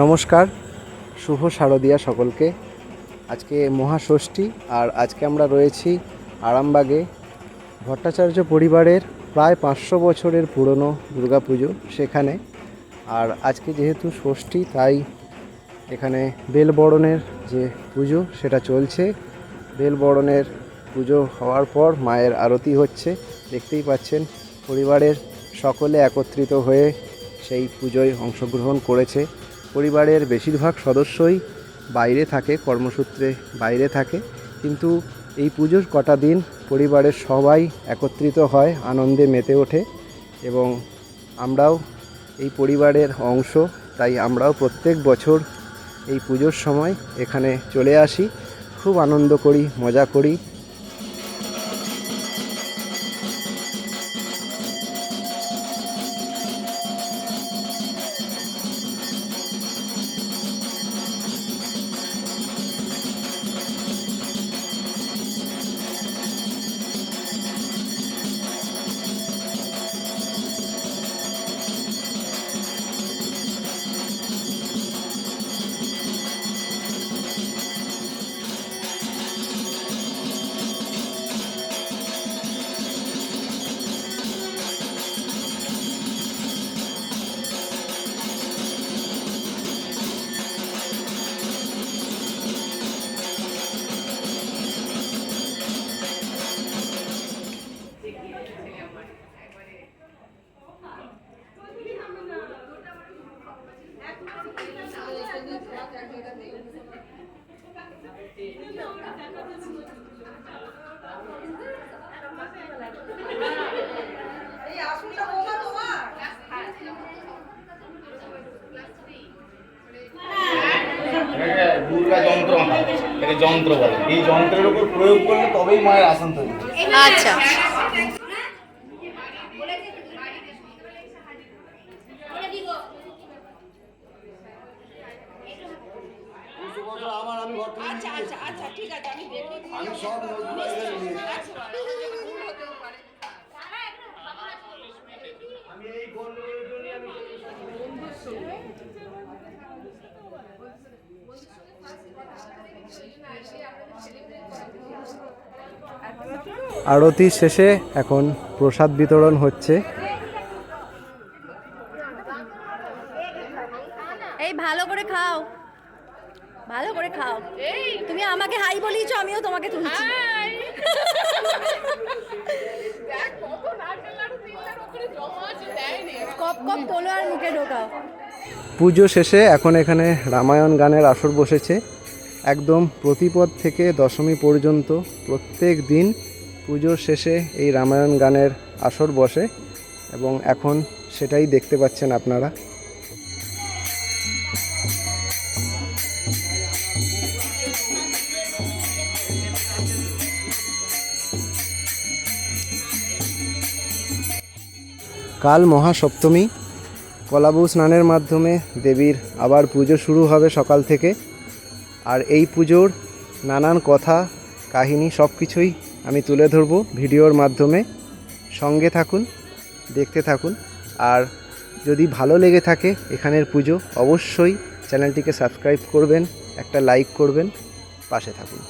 নমস্কার, শুভ শারদিয়া সকলকে। আজকে মহাষষ্ঠী আর আজকে আমরা রয়েছি আরামবাগে। ভট্টাচার্য পরিবারের প্রায় পাঁচশো বছরের পুরনো দুর্গাপুজো সেখানে। আর আজকে যেহেতু ষষ্ঠী, তাই এখানে বেলবরণের যে পুজো সেটা চলছে। বেলবরণের পুজো হওয়ার পর মায়ের আরতি হচ্ছে। দেখতেই পাচ্ছেন, পরিবারের সকলে একত্রিত হয়ে সেই পুজোয় অংশগ্রহণ করেছে। পরিবারের বেশিরভাগ সদস্যই বাইরে থাকে, কর্মসূত্রে বাইরে থাকে। কিন্তু এই পুজোর কটা দিন পরিবারের সবাই একত্রিত হয়, আনন্দে মেতে ওঠে এবং আমরাও এই পরিবারের অংশ, তাই আমরাও প্রত্যেক বছর এই পুজোর সময় এখানে চলে আসি। খুব আনন্দ করি, মজা করি। দুর্গা যন্ত্র হয় যন্ত্র বলে। এই যন্ত্রের উপর প্রয়োগ করলে তবেই মায়ের আসন তৈরি হয়। আচ্ছা। আরতি শেষে এখন প্রসাদ বিতরণ হচ্ছে। এই ভালো করে খাও। ভালো করে খাও। তুমি আমাকে হাই বলিয়েছো আমিও তোমাকে তুলছি। কপ কপ তোলো আর মুখে ঢোকাও। পুজো শেষে এখন এখানে রামায়ণ গানের আসর বসেছে। একদম প্রতিপদ থেকে দশমী পর্যন্ত প্রত্যেক দিন পুজোর শেষে এই রামায়ণ গানের আসর বসে এবং এখন সেটাই দেখতে পাচ্ছেন আপনারা। কাল মহাসপ্তমী। কলাবু স্নানের মাধ্যমে দেবীর আবার পুজো শুরু হবে সকাল থেকে। আর এই পুজোর নানান কথা, কাহিনী সব কিছুই আমি তুলে ধরব ভিডিওর মাধ্যমে। সঙ্গে থাকুন, দেখতে থাকুন। আর যদি ভালো লেগে থাকে এখানের পুজো, অবশ্যই চ্যানেলটিকে সাবস্ক্রাইব করবেন, একটা লাইক করবেন, পাশে থাকুন।